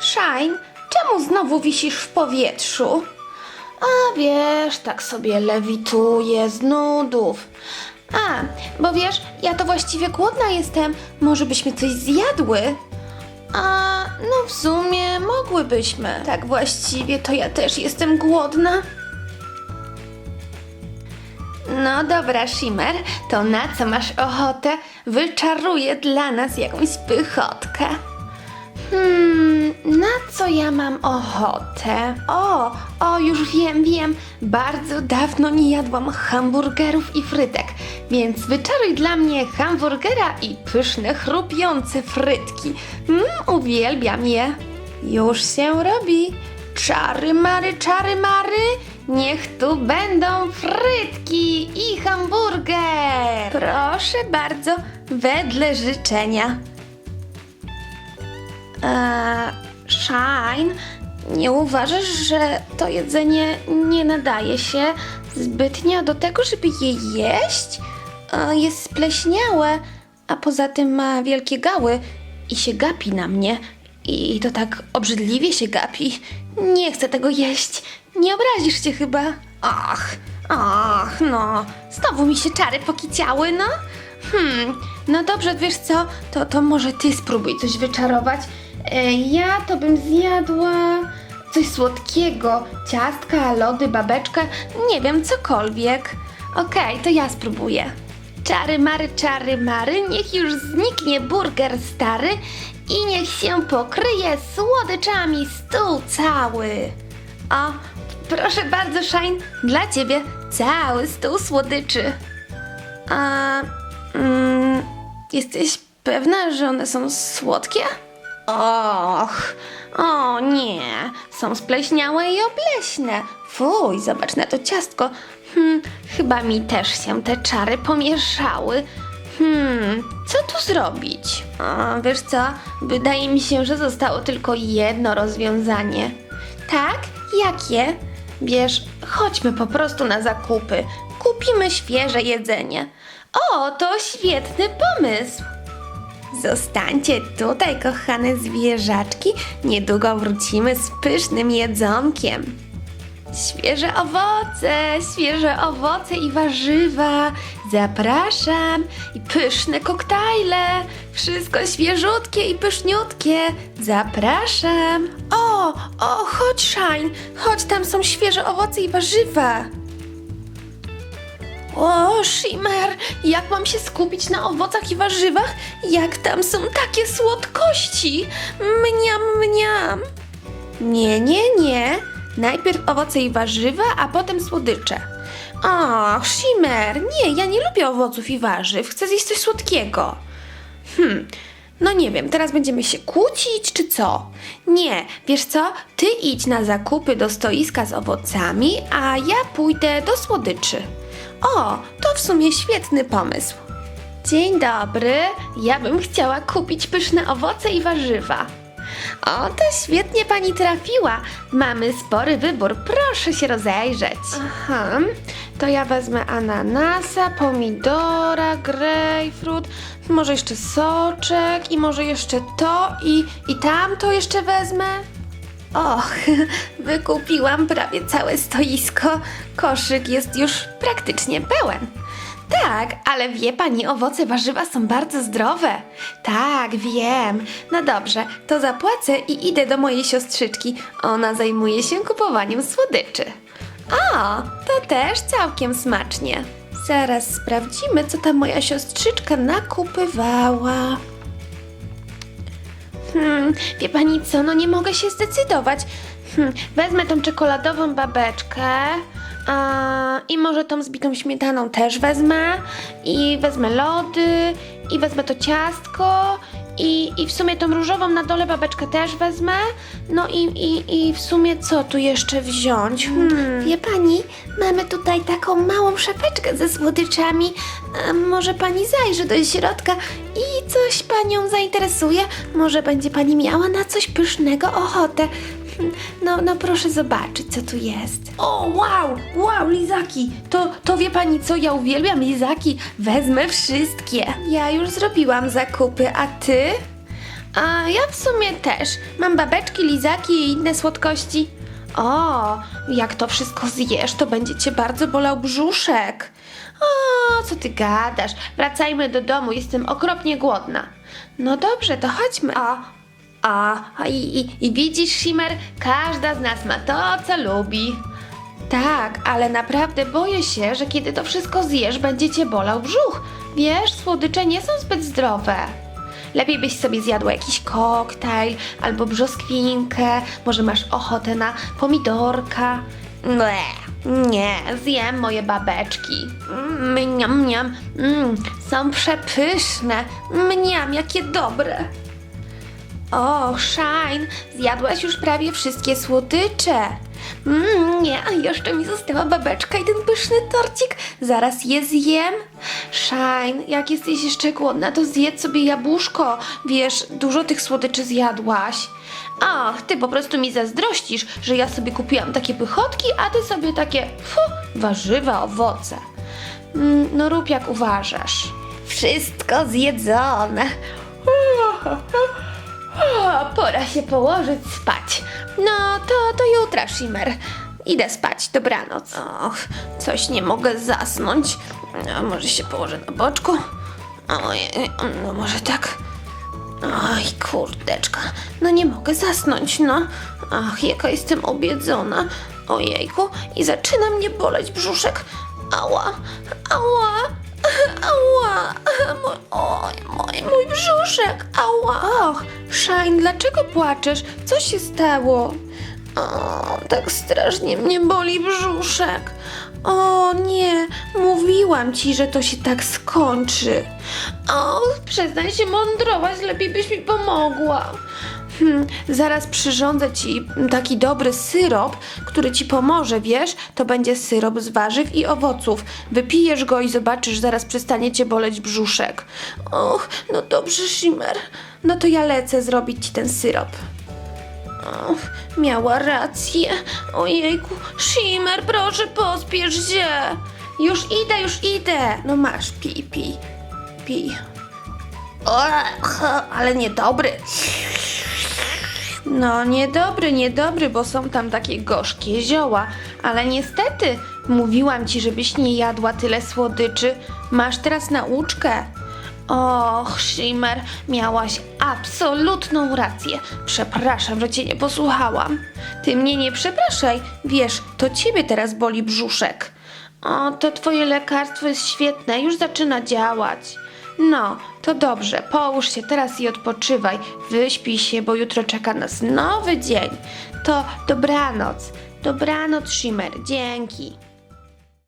Shine, czemu znowu wisisz w powietrzu? A wiesz, tak sobie lewituję z nudów. A, bo wiesz, ja to właściwie głodna jestem. Może byśmy coś zjadły? A, no w sumie mogłybyśmy. Tak właściwie to ja też jestem głodna. No dobra, Shimmer, to na co masz ochotę? Wyczaruję dla nas jakąś pychotkę. Hmm, na co ja mam ochotę? O, o, już wiem, wiem. Bardzo dawno nie jadłam hamburgerów i frytek, więc wyczaruj dla mnie hamburgera i pyszne, chrupiące frytki. Mm, uwielbiam je. Już się robi. Czary mary, czary mary, niech tu będą frytki i hamburger. Proszę bardzo, wedle życzenia. Eee, Shine, nie uważasz, że to jedzenie nie nadaje się zbytnio do tego, żeby je jeść? E, jest spleśniałe, a poza tym ma wielkie gały i się gapi na mnie. I to tak obrzydliwie się gapi. Nie chcę tego jeść. Nie obrazisz się chyba. Ach, ach, no. Znowu mi się czary pokiciały, no. Hmm, no dobrze, wiesz co, to, to może ty spróbuj coś wyczarować. E, ja to bym zjadła coś słodkiego, ciastka, lody, babeczkę, nie wiem, cokolwiek. Okej, to ja spróbuję. Czary mary, czary mary, niech już zniknie burger stary i niech się pokryje słodyczami stół cały. O, proszę bardzo, Shine, dla ciebie cały stół słodyczy. A mm, jesteś pewna, że one są słodkie? Och, o nie, są spleśniałe i obleśne. Fuj, zobacz na to ciastko. Hmm, chyba mi też się te czary pomieszały. Hmm, co tu zrobić? Wiesz co, wydaje mi się, że zostało tylko jedno rozwiązanie. Tak? Jakie? Wiesz, chodźmy po prostu na zakupy. Kupimy świeże jedzenie. O, to świetny pomysł. Zostańcie tutaj, kochane zwierzaczki. Niedługo wrócimy z pysznym jedzonkiem. Świeże owoce, świeże owoce i warzywa. Zapraszam. I pyszne koktajle. Wszystko świeżutkie i pyszniutkie. Zapraszam. O, o, chodź, Shine. Chodź, tam są świeże owoce i warzywa. O, Shimmer, jak mam się skupić na owocach i warzywach, jak tam są takie słodkości? Mniam, mniam. Nie, nie, nie. Najpierw owoce i warzywa, a potem słodycze. O, Shimmer, nie, ja nie lubię owoców i warzyw. Chcę zjeść coś słodkiego. Hmm, no nie wiem, teraz będziemy się kłócić, czy co? Nie, wiesz co? Ty idź na zakupy do stoiska z owocami, a ja pójdę do słodyczy. O, to w sumie świetny pomysł. Dzień dobry, ja bym chciała kupić pyszne owoce i warzywa. O, to świetnie pani trafiła. Mamy spory wybór, proszę się rozejrzeć. Aha, to ja wezmę ananasa, pomidora, grejpfrut, może jeszcze soczek i może jeszcze to i, i tamto jeszcze wezmę. Och, wykupiłam prawie całe stoisko. Koszyk jest już praktycznie pełen. Tak, ale wie pani, owoce, warzywa są bardzo zdrowe. Tak, wiem. No dobrze, to zapłacę i idę do mojej siostrzyczki. Ona zajmuje się kupowaniem słodyczy. O, to też całkiem smacznie. Zaraz sprawdzimy, co ta moja siostrzyczka nakupywała. Hmm, wie pani co, no nie mogę się zdecydować. Hmm, wezmę tą czekoladową babeczkę a, i może tą zbitą śmietaną też wezmę i wezmę lody i wezmę to ciastko i, i w sumie tą różową na dole babeczkę też wezmę. No i, i, i w sumie co tu jeszcze wziąć? Hmm. Wie pani, mamy tutaj taką małą szafeczkę ze słodyczami. A może pani zajrzy do środka i coś panią zainteresuje? Może będzie pani miała na coś pysznego ochotę. No, no proszę zobaczyć, co tu jest. O, wow, wow, lizaki. To, to wie pani co, ja uwielbiam lizaki. Wezmę wszystkie. Ja już zrobiłam zakupy, a ty? A ja w sumie też. Mam babeczki, lizaki i inne słodkości. O, jak to wszystko zjesz, to będzie cię bardzo bolał brzuszek. O, co ty gadasz? Wracajmy do domu, jestem okropnie głodna. No dobrze, to chodźmy. A, a i, i, i widzisz, Shimmer, każda z nas ma to, co lubi. Tak, ale naprawdę boję się, że kiedy to wszystko zjesz, będzie cię bolał brzuch. Wiesz, słodycze nie są zbyt zdrowe. Lepiej byś sobie zjadła jakiś koktajl albo brzoskwinkę, może masz ochotę na pomidorka. Nie, nie, zjem moje babeczki. Mm, Mniam, mniam, mm, są przepyszne. Mniam, jakie dobre. O, Shine, zjadłaś już prawie wszystkie słodycze. Mm, nie, a jeszcze mi została babeczka i ten pyszny torcik. Zaraz je zjem. Shine, jak jesteś jeszcze głodna, to zjedz sobie jabłuszko. Wiesz, dużo tych słodyczy zjadłaś. Ach, ty po prostu mi zazdrościsz, że ja sobie kupiłam takie pychotki, a ty sobie takie, fu, warzywa, owoce. Mm, no rób jak uważasz. Wszystko zjedzone. O, pora się położyć spać. No, to, to jutra, Shimmer. Idę spać, dobranoc. Och, coś nie mogę zasnąć. A może się położę na boczku? Ojej, no może tak. Oj, kurdeczka, no nie mogę zasnąć, no. Ach, jaka jestem obiedzona. Ojejku, i zaczyna mnie boleć brzuszek. Ała, ała, ała, mój, oj, mój, mój brzuszek, ała. Och, Shine, dlaczego płaczesz? Co się stało? O, tak strasznie mnie boli brzuszek. O nie, mówiłam ci, że to się tak skończy. O, przestań się mądrować, lepiej byś mi pomogła. Hmm, zaraz przyrządzę ci taki dobry syrop, który ci pomoże, wiesz? To będzie syrop z warzyw i owoców. Wypijesz go i zobaczysz, zaraz przestanie cię boleć brzuszek. Och, no dobrze, Shimmer. No to ja lecę zrobić ci ten syrop. Och, miała rację. Ojejku, Shimmer, proszę pospiesz się. Już idę, już idę. No masz, pij, pij, pij. Och, ale niedobry. No, niedobry, niedobry, bo są tam takie gorzkie zioła, ale niestety mówiłam ci, żebyś nie jadła tyle słodyczy. Masz teraz nauczkę. Och, Shimmer, miałaś absolutną rację. Przepraszam, że cię nie posłuchałam. Ty mnie nie przepraszaj. Wiesz, to ciebie teraz boli brzuszek. O, to twoje lekarstwo jest świetne, już zaczyna działać. No, to dobrze, połóż się teraz i odpoczywaj. Wyśpij się, bo jutro czeka nas nowy dzień. To dobranoc. Dobranoc, Shimmer. Dzięki.